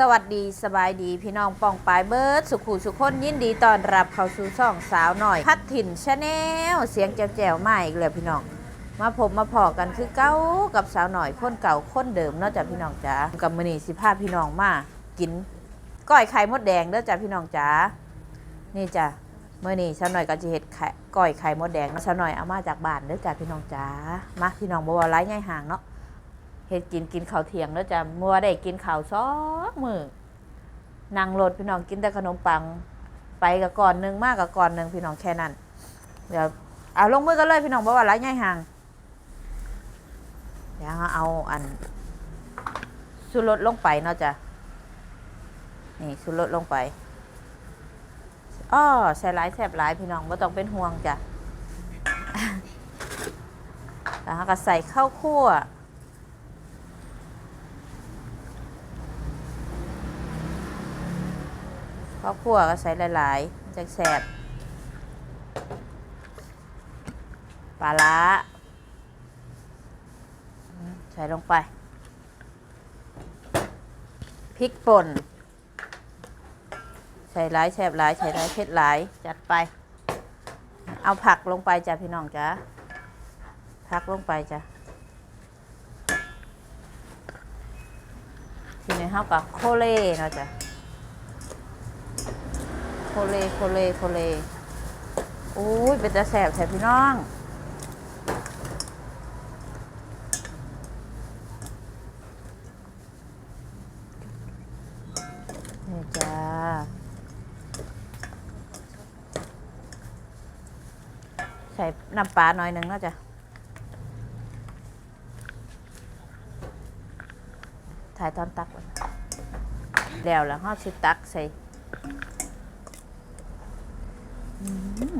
สวัสดีสบายดีพี่น้องปองปายเบิร์ดสุขุสุขคนยินดีต้อนรับเข้าสู่ช่องสาวหน่อย พัดถิ่นชาแนลเสียงแจ๋วๆมาอีกเลยพี่น้อง มาพบมาพอกันคือเก้ากับสาวหน่อยคนเก่าคนเดิมเนอกจากพี่น้องจ๋ากับมือนีสิพาพี่น้องมากินก้อยไข่มดแดงเด้อจ้ะพี่น้องจ๋านี่จ้ะเมื่อนี้สาวหน่อยก็จะเห็ดไข่ก้อยไข่มดแดงสาวหน่อยเอามาจากบ้านเด้อจ้ะพี่น้องจ๋ามาพี่น้องบ่ว่าไร้ง่ายห่างเนาะ เฮ็ดกินกินข้าวเที่ยงแล้วจะมัวได้กินข้าวซอกมือนั่งรถพี่น้องกินแต่ขนมปัง ไปกับก่อนหนึ่งมากกับก่อนหนึ่งพี่น้องแค่นั้น เดี๋ยวเอาลงมือกันเลยพี่น้องบอกว่าไรง่ายห่างเดี๋ยวเอาอันสุรสลงไปเนาะจ้ะนี่สุรสลงไปอ้อใส่หลายแสบหลายพี่น้องไม่ต้องเป็นห่วงจ้ะแล้วเราก็ใส่ข้าวคั่ว ข้าวคั่วก็ใส่หลายๆจะแสบปลาละใส่ลงไปพริกป่น ใส่หลายแสบหลายใส่หลายเผ็ดหลายจัดไป เอาผักลงไปจ้ะพี่น้องจ้ะผักลงไปจ้ะทีนี้เฮากับโคเล่เนาะจ้ะ เลโคเลโคเลโอ้ยเป็นตาแสบแสบพี่น้องนี่จ้าใส่น้ำปลาหน่อยหนึ่งนะจ้ะถ่ายตอนตักไว้แล้วแล้วห้าสิตักใส่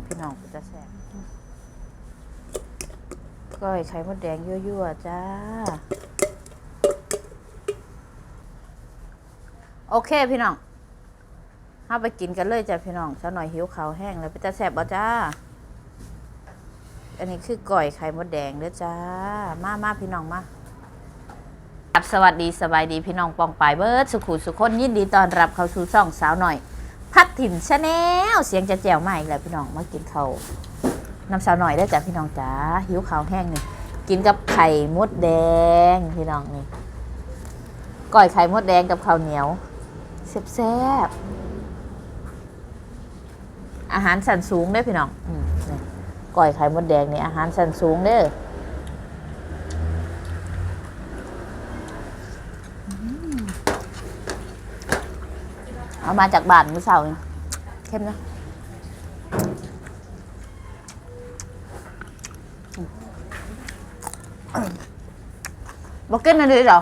พี่น้องจะแสบก้อยไข่มดแดงยั่วๆจ้า โอเคพี่น้องเอาไปกินกันเลยจ้ะพี่น้องสักหน่อยหิวข้าวแห้งแล้วไปจะแสบบ่จ้า อันนี้คือก้อยไข่มดแดงเด้อจ้า มามาพี่น้องมาครับสวัสดีสบายดีพี่น้องปองปายเบิร์ดสุขุสุขคนยินดีต้อนรับเข้าสู่ช่องสาวหน่อย พัดถิ่นชาแนลเสียงจะแจ๋วมาอีกแล้วพี่น้องมากินข้าวน้ำสาวหน่อยได้จ้ะพี่น้องจ๋าหิวข้าวแห้งนี่กินกับไข่มดแดงพี่น้องนี่ก้อยไข่มดแดงกับข้าวเหนียวแซ่บๆอาหารสันสูงเด้พี่น้องอืมนี่ก้อยไข่มดแดงนี่อาหารสันสูงเด้อ เอามาจากบ้านมือเสาเองเข้มนะบอกกินอะไรหรอ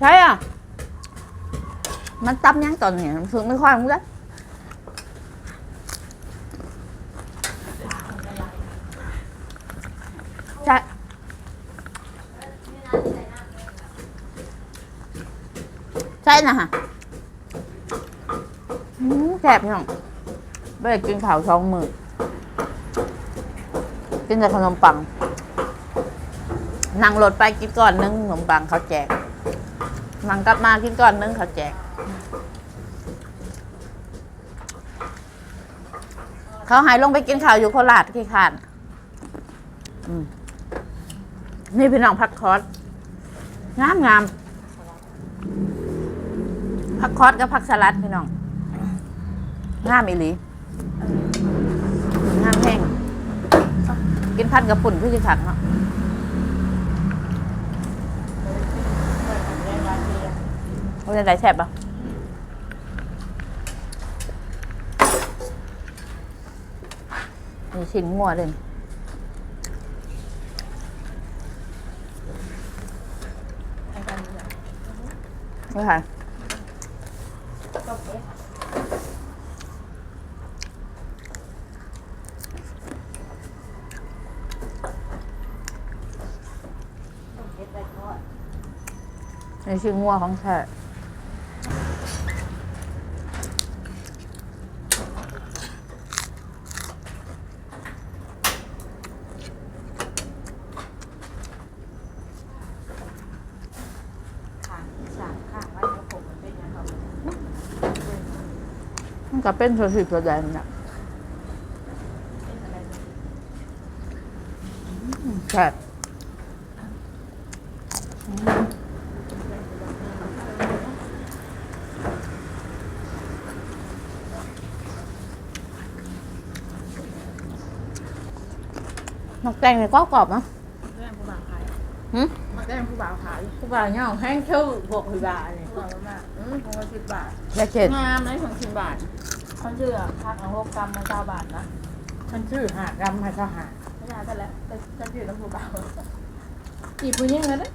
ใช่อะ มันตับยังตอนนี้มันคือไม่ค่อยมึงเลยใช่ใช่นะฮะอืมแซ่บยังไม่ได้กินข้าวช่องมือกินแต่ขนมปัง นั่งรถไปกินก่อนนึงขนมปังเขาแจกนั่งกลับมากินก่อนนึงเขาแจก เขาหายลงไปกินข้าวอยู่โคราชที่ขานนี่พี่น้องพักคอสงามงาม พักคอสกับพักสลัดพี่น้องงามอีหลีงามแห้งกินพันกับปุ่นเพื่อจะขังเนาะเอาจะได้แซ่บปะมีชิ้นงัวเลยไม่ค่ะ นี่ชิ้นงัวของแท้ ก็เป็นส่วนสิบส่วนใหญ่นั่นแหละอืมแซ่บอืมนกแตงเนี่ยกรอบกรอบๆนะแม่ผู้บ่าวขายหืมมาแม่ผู้บ่าวขายผู้บ่าวเนี่ยแห้งชื่อพวกผู้บ่าวเนี่ยผู้บ่าวมาก อืมคงละสิบบาทและเจ็ดงามนะของสิบบาทเขาชื่อพักเอาหกกรัมมาเก้าบาทนะมันชื่อหากรรมให้ทหารไม่ใช่แต่ละแต่ฉันชื่อน้ำผู้บ่าวจีบผู้หญิงเลยนะ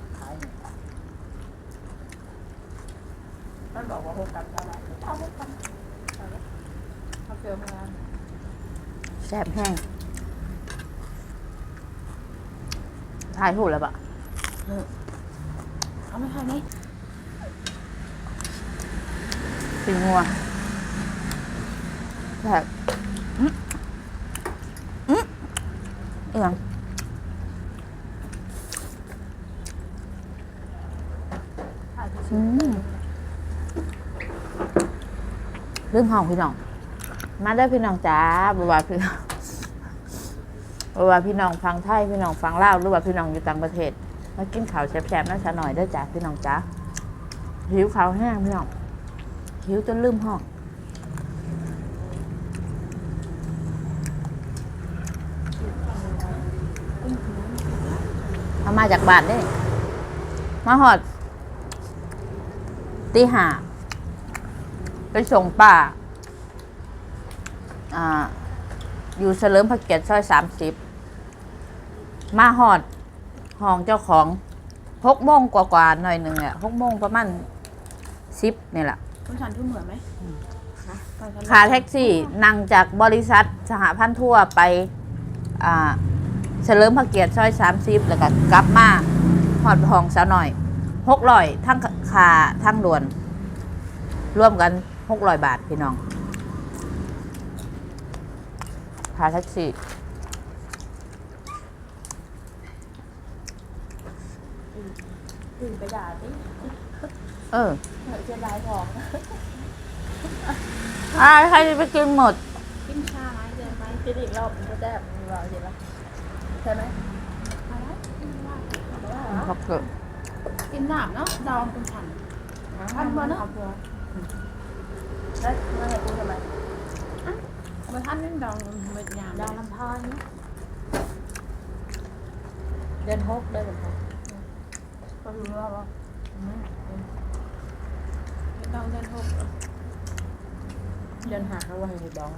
มันบอกว่าหกกรัมเก้าบาทเอาหกกรัมเอาละเอาเกลือมาล้างแซ่บแห้งถ่ายถูกแล้วปะเอาไม่ทาน ไหมเป็นงัวแซ่บอืมอืมเอียงถ่ายที่อืมลืมห้องพี่น้อง มาได้พี่น้องจ้าบว่าพี่น้องบว่าพี่น้องฟังไทยพี่น้องฟังลาวหรือว่าพี่น้องอยู่ต่างประเทศมากินข้าวแซ่บๆนั่นซะหน่อยได้จ้าพี่น้องจ้าหิวข้าวแห้งพี่น้อง หิวจนลืมหองเอามาจากบ้านเด้มาหอดตีหาไปส่งป้าอ่า อยู่เฉลิมพระเกียรติซอยสามสิบมาหอดห้องเจ้าของหกโมงกว่าๆหน่อยหนึ่งเนี่ยหกโมงประมาณสิบนี่แหละ คุณฉันทุ่มเหมือนไหมนะตอนฉันขาแท็กซี่นั่งจากบริษัทสหพันธ์ทั่วไปอ่าเฉลิมพระเกียรติซอยสามสิบแล้วก็กลับมาหอดห้องสาวหน่อยหกร้อยทั้งขาทั้งด่วน ร่วมกันหกร้อยบาทพี่น้องค่าแท็กซี่ตื่นไปด่าสิ เออเหมือนเสียดายของอ่าใครจะไปกินหมด กินชาไหมเกินไหมกินอีกรอบมันจะแซ่บมีเราเห็นปะใช่ไหมอะไรอะไรเหรอครับเกิดกินหนามเนาะดองคุณฉันพันมาเนาะแล้วมาให้กูทำไมอะมาท่านนี่ดองเม็ดยามดาวลำพอนนะเดือนหกเดือนหกก็รู้ว่าว่า ดองเดือนหกเดือนหาเขาว่าให้ดอง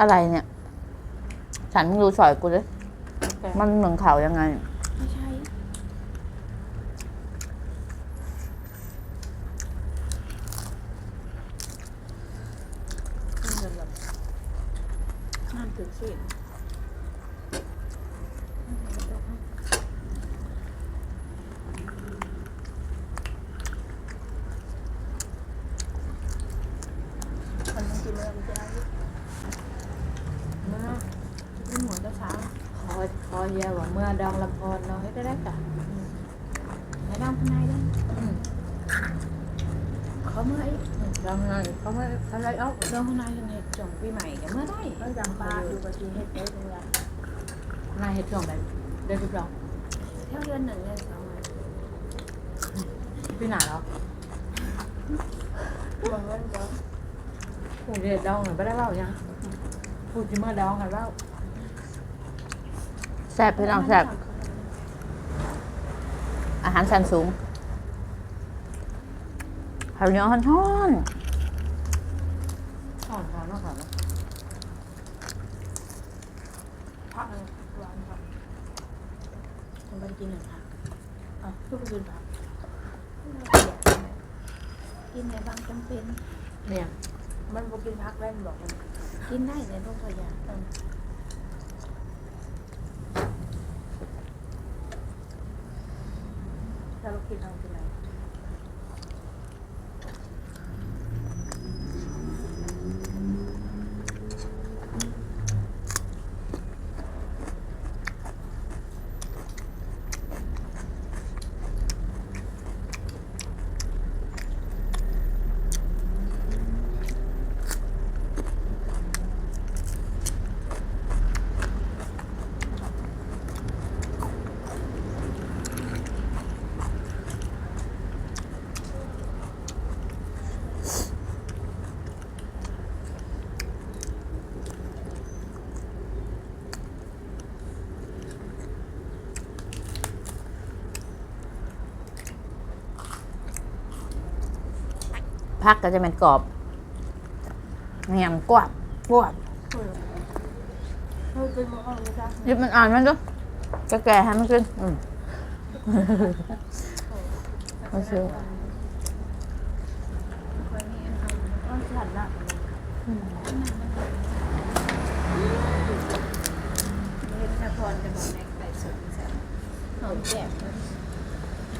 อะไรเนี่ย ฉันดูสอยกูเลยมันเหมือนเขายังไง ไม่ใช่น้ำถึงสิคนต้องกิน เมื่อไหร่จะเมื่อกินหมูเจ้าสาวคอคอเฮียว่าเมื่อดองลำพอนเนาะให้ได้ได้กะไหนดองข้างในด้วยเขาเมื่อไอ้ดองไงเขาไม่อะไรเอ้าดองข้างในกันเห็ดจ่องปีใหม่กันเมื่อได้ก็จำปาอยู่กับทีเห็ดได้ตรงนี้นายเห็ดช่วงไหนเดือนสิบสองเท่าเดือนหนึ่งเลยสองวันพี่หนาเหรอบางวันก็ ผูเดือดดองหรือไม่ได้เล่ายังผู้จิเมื่อดองกันเล่าแซ่บพี่น้องแซ่บอาหารชั้นสูงข้าวเหนียวฮ้อนอ่อนเขาเนาะค่ะพักเลยหวานครับผมไปกินหนึ่งค่ะอะทุกคนกินผักกินในบางจำเป็นเนี่ย มันบ่กินพักแล่นบอกมันกินได้ในทุกตัวอย่างถ้าเรากินเอากินอะไร พักก็จะเป็นกรอบเงียมกวาดกวาดเฮ้ยกินบ่ออกเลยจ้ะหยิบมันอ่านมันดูจะแก่ให้มันกินอืมโอเคคนนี้อันเอาอ้อนฉันละเห็นนครจะบอกแม็กไก่สดแซ่บเขาแจ่มเลย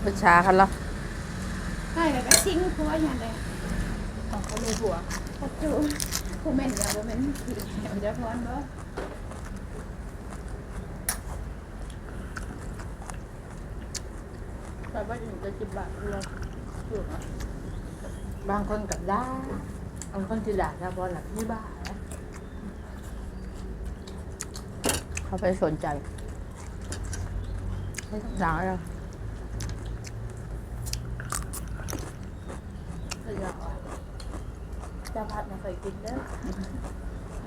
พุชาคันละใช่แล้วก็ชิงผัวอย่างไร ของเขามีผัวปัจจุผู้แม่นอย่าบ่แม่นผีเดี๋ยวจะพรบ่แต่ว่าอยู่จะจิบบาทเรืออยู่เนบางคนกับด่าบางคนที่ด่าถ้าพอหลับที่บ้านะเขาไปสนใจ ไม่ต้องด่าแล้วก็อยากว่าจะพัดมา เคยกินเด้อ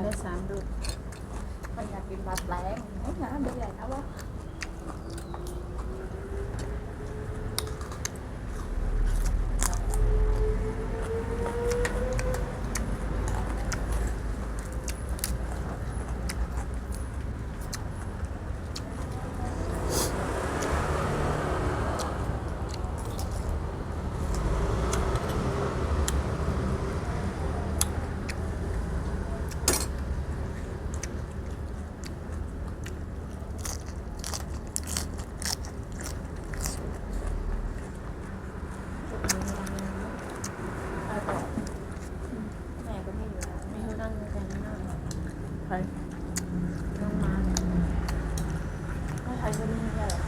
ได้สามดูมันอยากกินผัดแรงโอ้ยน้ำเดือดเอาวะ แม่ก็ไม่อยู่แล้วไม่รู้นั่งกันนั่ง ใคร น้องมาก็ใช้ก็ไม่ได้หรอก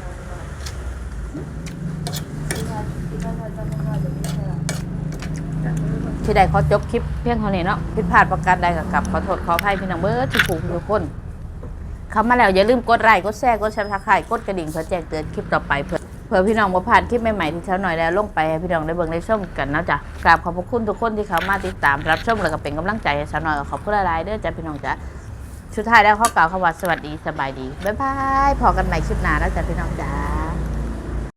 ที่ว่าที่ว่าเราจะไม่ว่าจะไม่ได้หรอก ที่ใดเขาจบคลิปเพียงเท่านี้เนาะผิดพลาดประการใดกับกับขอโทษขออภัยพี่น้องเบิร์ดทุกผู้ทุกคนเข้ามาแล้วอย่าลืมกดไลค์กดแชร์กดซับสไครต์กดกระดิ่งเพื่อแจ้งเตือนคลิปต่อไปเพื่อเพื่อพี่น้องมาผ่านคลิปใหม่ๆที่เช้าหน่อยแล้วลงไปให้พี่น้องได้เบิ่งได้ชมกันนะจ๊ะกราบขอบพระคุณทุกคนที่เขามาติดตามรับชมแล้วก็เป็นกำลังใจให้สาวหน่อยขอบคุณหลายๆเด้อจ้ะพี่น้องจ้ะสุดท้ายแล้วเขากล่าวคำว่าสวัสดีสบายดีบ๊ายบายพอกันใหม่คลิปหน้าแล้วจ้ะพี่น้องจ้า